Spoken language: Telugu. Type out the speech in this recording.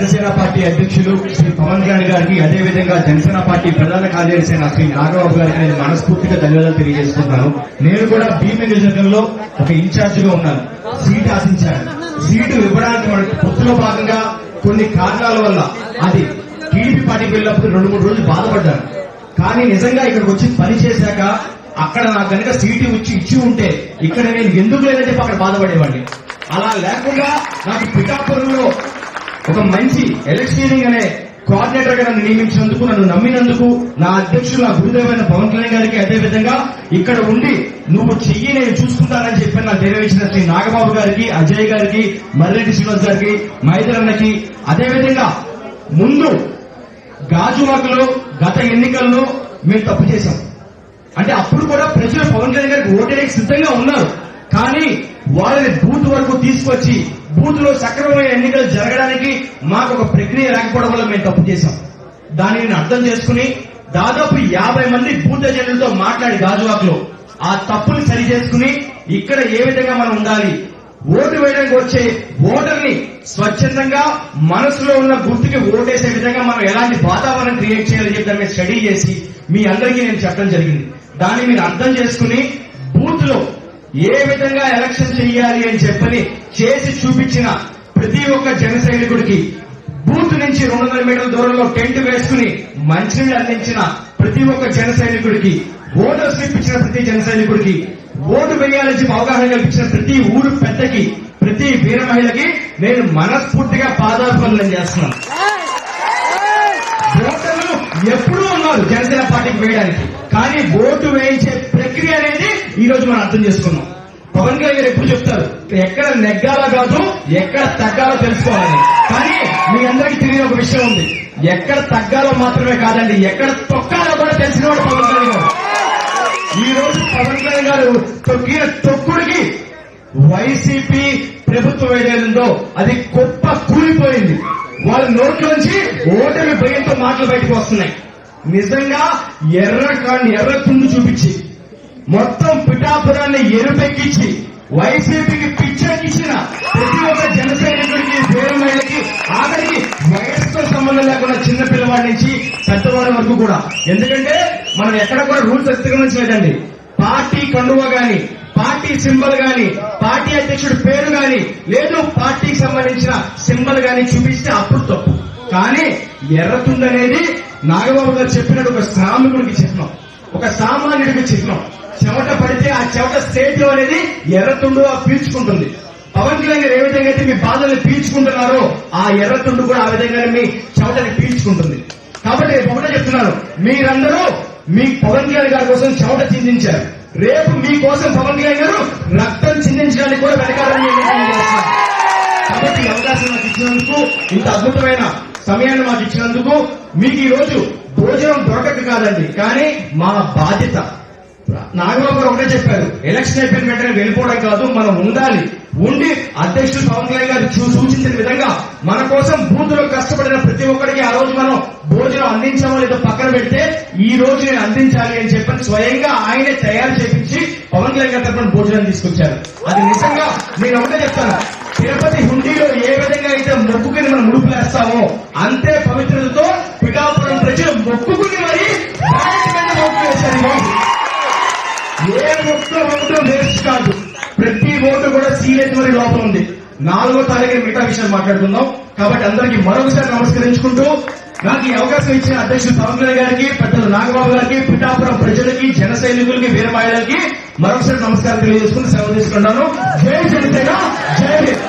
జనసేన పార్టీ అధ్యక్షులు శ్రీ పవన్ కళ్యాణ్ గారికి అదేవిధంగా జనసేన పార్టీ ప్రధాన కార్యదర్శి అయిన శ్రీ నాగబాబు గారికి నేను మనస్ఫూర్తిగా ధన్యవాదాలు తెలియజేస్తున్నాను నేను కూడా భీమి నియోజకవర్గంలో ఒక ఇన్ఛార్జిగా ఉన్నాను. సీట్ ఆశించాను. సీటు ఇవ్వడానికి పొత్తులో భాగంగా కొన్ని కారణాల వల్ల అది టీడీపీ పార్టీకి వెళ్ళినప్పుడు రెండు మూడు రోజులు బాధపడ్డాను. కానీ నిజంగా ఇక్కడికి వచ్చి పని చేశాక అక్కడ నాకు కనుక సీటు ఇచ్చి ఇచ్చి ఉంటే ఇక్కడ నేను ఎందుకు లేదని చెప్పి అక్కడ బాధపడేవాడిని. అలా లేకుండా నాకు పిఠాపురంలో ఒక మంచి ఎలక్షనీరింగ్ అనే కోఆర్డినేటర్గా నన్ను నియమించినందుకు నన్ను నమ్మినందుకు నా అధ్యక్షుడు నా గురుదేవైన పవన్ కళ్యాణ్ గారికి అదే విధంగా ఇక్కడ ఉండి నువ్వు చెయ్యి నేను చూసుకుంటానని చెప్పి నా తెలియజేసిన శ్రీ నాగబాబు గారికి అజయ్ గారికి మర్రెడ్డి శ్రీనివాస్ గారికి మైదరన్నకి అదే విధంగా ముందు గాజువాకలో గత ఎన్నికల్లో మేము తప్పు చేశాం. అంటే అప్పుడు కూడా ప్రజలు పవన్ కళ్యాణ్ గారికి ఓటేయడానికి సిద్ధంగా ఉన్నారు. కానీ వాళ్ళని బూత్ వరకు తీసుకొచ్చి బూత్లో సక్రమమైన ఎన్నికలు జరగడానికి మాకు ఒక ప్రక్రియ లేకపోవడం వల్ల మేము తప్పు చేశాం. దానిని అర్థం చేసుకుని దాదాపు యాభై మంది బూత్ ఏజెంట్లతో మాట్లాడి గాజువాకలో ఆ తప్పుని సరి చేసుకుని ఇక్కడ ఏ విధంగా మనం ఉండాలి? ఓటు వేయడానికి వచ్చే ఓటర్ని స్వచ్ఛందంగా మనసులో ఉన్న గుర్తుకి ఓటేసే విధంగా మనం ఎలాంటి వాతావరణం క్రియేట్ చేయాలని చెప్పి దాన్ని స్టడీ చేసి మీ అందరికీ నేను చెప్పడం జరిగింది. దాన్ని మీరు అర్థం చేసుకుని బూత్లో ఏ విధంగా ఎలక్షన్ చేయాలి అని చెప్పని చేసి చూపించిన ప్రతి ఒక్క జన సైనికుడికి బూత్ నుంచి రెండు వందల మీటర్ల దూరంలో టెంట్ వేసుకుని మంచినీళ్ళు అందించిన ప్రతి ఒక్క జన సైనికుడికి ఓటర్ స్లిప్ ఇచ్చిన ప్రతి జన సైనికుడికి ఓటు వేయాలని చెప్పి అవగాహన కల్పించిన ప్రతి ఊరు పెద్దకి ప్రతి వీర మహిళకి నేను మనస్ఫూర్తిగా పాదార్పణలు చేస్తున్నాను. ఓటర్లు ఎప్పుడూ ఉన్నారు జనసేన పార్టీకి వేయడానికి. కానీ ఓటు వేయించే ప్రక్రియ అనేది ఈ రోజు మనం అర్థం చేసుకున్నాం పవన్ కళ్యాణ్ గారు ఎప్పుడు చెప్తారు ఎక్కడ నెగ్గాలో కాదు ఎక్కడ తగ్గాలో తెలుసుకోవాలని కానీ మీ అందరికీ తెలియని ఒక విషయం ఉంది. ఎక్కడ తగ్గాలో మాత్రమే కాదండి ఎక్కడ తొక్కాలో కూడా తెలిసినవాడు పవన్ కళ్యాణ్ గారు. ఈ రోజు పవన్ కళ్యాణ్ గారు తొక్కిన తొక్కుడికి వైసీపీ ప్రభుత్వం ఏదైందో అది గొప్ప కూలిపోయింది. వాళ్ళ నోట్లోంచి ఓటమి భయంతో మాటలు బయటకు వస్తున్నాయి. నిజంగా ఎర్ర కాండి ఎర్ర కుండు చూపించి మొత్తం పిఠాపురాన్ని ఎరుపెక్కించి వైసీపీకి పిచ్చెక్కించిన ప్రతి ఒక్క జన సైనికుడికి పేరు మహిళకి ఆఖరికి వయసుతో సంబంధం లేకుండా చిన్న పిల్లవాడి నుంచి పెద్దవాడి వరకు కూడా. ఎందుకంటే మనం ఎక్కడ కూడా రూల్స్ అతిక్రమించలేదండి పార్టీ కండువ గాని పార్టీ సింబల్ గాని పార్టీ అధ్యక్షుడి పేరు గాని లేదు పార్టీకి సంబంధించిన సింబల్ గాని చూపిస్తే అప్పుడు తప్పు. కానీ ఎర్రతుందనేది నాగబాబు గారు చెప్పినట్టు ఒక శ్రామికుడికి చెప్పినాం. ఒక సామాన్యుడికి చిహ్నం. చెమట పడితే ఆ చెమట స్టేట్ అనేది ఎర్రతుండు పీల్చుకుంటుంది. పవన్ కళ్యాణ్ గారు ఏ విధంగా అయితే మీ బాధల్ని పీల్చుకుంటున్నారో ఆ ఎర్రతుండు కూడా ఆ విధంగానే మీ చెమటని పీల్చుకుంటుంది. కాబట్టి నేను ఒకటే చెప్తున్నాను. మీరందరూ మీ పవన్ కళ్యాణ్ గారి కోసం చెమట చిందించారు. రేపు మీకోసం పవన్ కళ్యాణ్ గారు రక్తం చిందించడానికి కూడా వెనకాలని కాబట్టి అవకాశం నాకు ఇచ్చినందుకు ఇంత అద్భుతమైన సమయాన్ని మాకు ఇచ్చినందుకు మీకు ఈ రోజు భోజనం దొరకదు కాదండి. కానీ మా బాధ్యత. నాగబాబు గారు ఒకటే చెప్పారు ఎలక్షన్ అయిపోయిన వెంటనే వెళ్ళిపోవడం కాదు మనం ఉండాలి. ఉండి అధ్యక్షుడు పవన్ కళ్యాణ్ గారు చూ- సూచించిన విధంగా మన కోసం బూతులో కష్టపడిన ప్రతి ఒక్కరికి ఆ రోజు మనం భోజనం అందించామో లేదో పక్కన పెడితే ఈ రోజు నేను అందించాలి అని చెప్పని స్వయంగా ఆయనే తయారు చేపించి పవన్ కళ్యాణ్ గారి తరఫున భోజనం తీసుకొచ్చారు. అది నిజంగా నేను ఒకటే చెప్తాను ముడుపులేస్తామో అంతే పవిత్రతతో పిఠాపురం ప్రజలు మొక్కుకుని మరి ఏ ఒక్క ఓటు వేస్ట్ కాదు. ప్రతి ఓటు కూడా సీరియస్ మరి లోపల ఉంది. నాలుగో తారీఖు మిగతా విషయాలు మాట్లాడుకుందాం. కాబట్టి అందరికీ మరొకసారి నమస్కరించుకుంటూ నాకు ఈ అవకాశం ఇచ్చిన అధ్యక్షుడు పవన్ కళ్యాణ్ గారికి పెద్దలు నాగబాబు గారికి పిఠాపురం ప్రజలకి జన సైనికులకి వీరమాయలకి మరొకసారి నమస్కారం తెలియజేసుకుని సెలవు తీసుకుంటాను జై జనసేన జై హింద్.